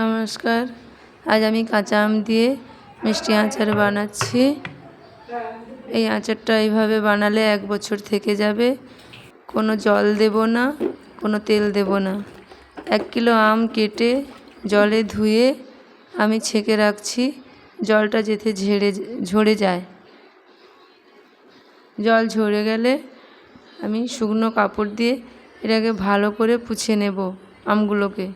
নমস্কার। আজ আমি কাঁচা আম দিয়ে মিষ্টি আচার বানাচ্ছি। এই আচারটা এইভাবে বানালে এক বছর থেকে যাবে। কোনো জল দেব না, কোনো তেল দেব না। এক কিলো আম কেটে জলে ধুয়ে আমি ছেঁকে রাখছি। জলটা যেতে ঝেড়ে, ঝরে যায়। জল ঝরে গেলে আমি শুকনো কাপড় দিয়ে এটাকে ভালো করে পুছে নেব আমগুলোকে।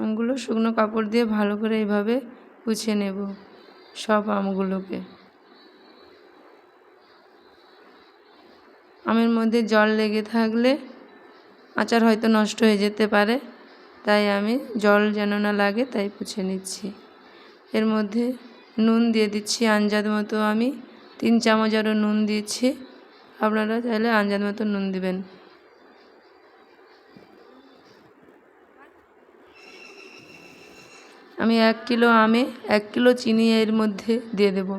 আমগুলো শুকনো কাপড় দিয়ে ভালো করে এইভাবে পুছে নেব, সব আমগুলোকে। আমের মধ্যে জল লেগে থাকলে আচার হয়তো নষ্ট হয়ে যেতে পারে, তাই আমি জল যেন না লাগে তাই পুছে নিচ্ছি। এর মধ্যে নুন দিয়ে দিচ্ছি আন্দাজ মতো আমি তিন চামচ আরও নুন দিচ্ছি। আপনারা চাইলে আন্দাজ মতো নুন দিবেন। আমি এক কিলো আমে এক কিলো চিনি এর মধ্যে দিয়ে দেব।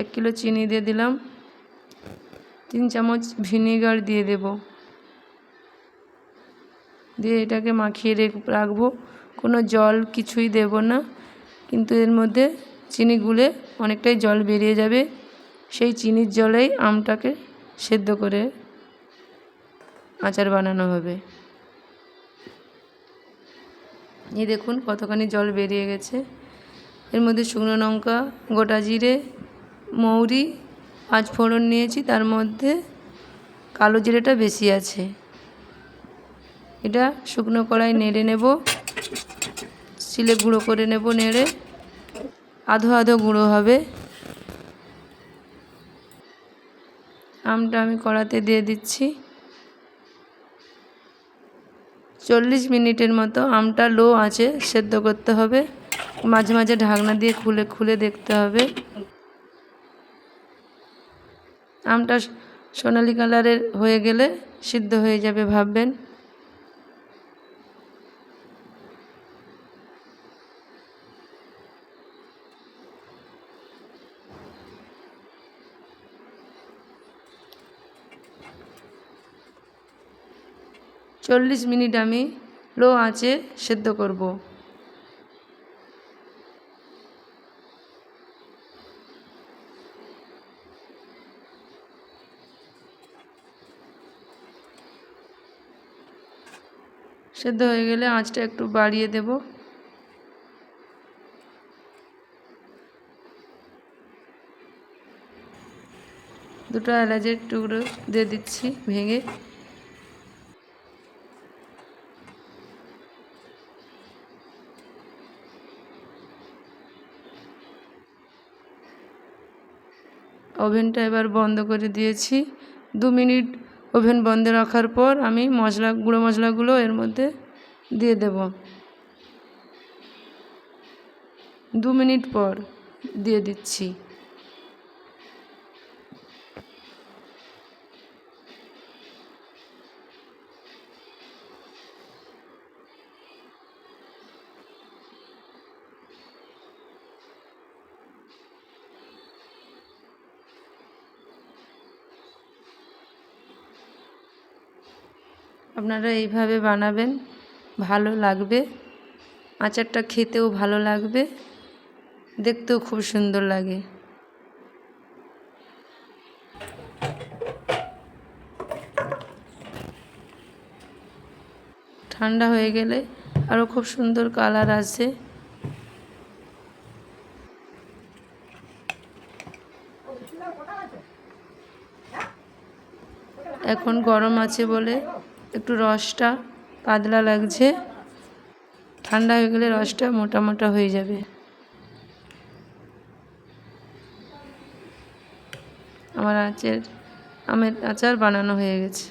এক কিলো চিনি দিয়ে দিলাম। তিন চামচ ভিনেগার দিয়ে দেব। দিয়ে এটাকে মাখিয়ে রেখে, রাখব। কোনো জল কিছুই দেব না। কিন্তু এর মধ্যে চিনি গুলে অনেকটাই জল বেরিয়ে যাবে। সেই চিনির জলেই আমটাকে সেদ্ধ করে আচার বানানো হবে। এই দেখুন কতখানি জল বেরিয়ে গেছে। এর মধ্যে শুকনো লঙ্কা, গোটা জিরে, মৌরি, পাঁচ ফোড়ন নিয়েছি। তার মধ্যে কালো জিরেটা বেশি আছে। এটা শুকনো কড়াই নেড়ে নেব। শিলে গুঁড়ো করে নেব নেড়ে। আধো আধো গুঁড়ো হবে। আমটা আমি কড়াতে দিয়ে দিচ্ছি। চল্লিশ মিনিটের মতো আমটা লো আছে সেদ্ধ করতে হবে। মাঝে মাঝে ঢাকনা দিয়ে খুলে খুলে দেখতে হবে। আমটা সোনালি কালারের হয়ে গেলে সিদ্ধ হয়ে যাবে, ভাববেন। চল্লিশ মিনিট আমি লো আঁচে সেদ্ধ করব। সেদ্ধ হয়ে গেলে আঁচটা একটু বাড়িয়ে দেব। দুটো এলাচের টুকরো দিয়ে দিচ্ছি ভেঙে। ওভেনটা এবার বন্ধ করে দিয়েছি। দু মিনিট ওভেন বন্ধ রাখার পর আমি মশলা, গুঁড়ো মশলাগুলো এর মধ্যে দিয়ে দেব। দু মিনিট পর দিয়ে দিচ্ছি। আপনারা এইভাবে বানাবেন, ভালো লাগবে। আচারটা খেতেও ভালো লাগবে, দেখতেও খুব সুন্দর লাগে। ঠান্ডা হয়ে গেলে আরও খুব সুন্দর কালার আছে এখন গরম আছে বলে একটু রসটা পাতলা লাগছে। ঠান্ডা হয়ে গেলে রসটা মোটা মোটা হয়ে যাবে। আমার আচার, আমের আচার বানানো হয়ে গেছে।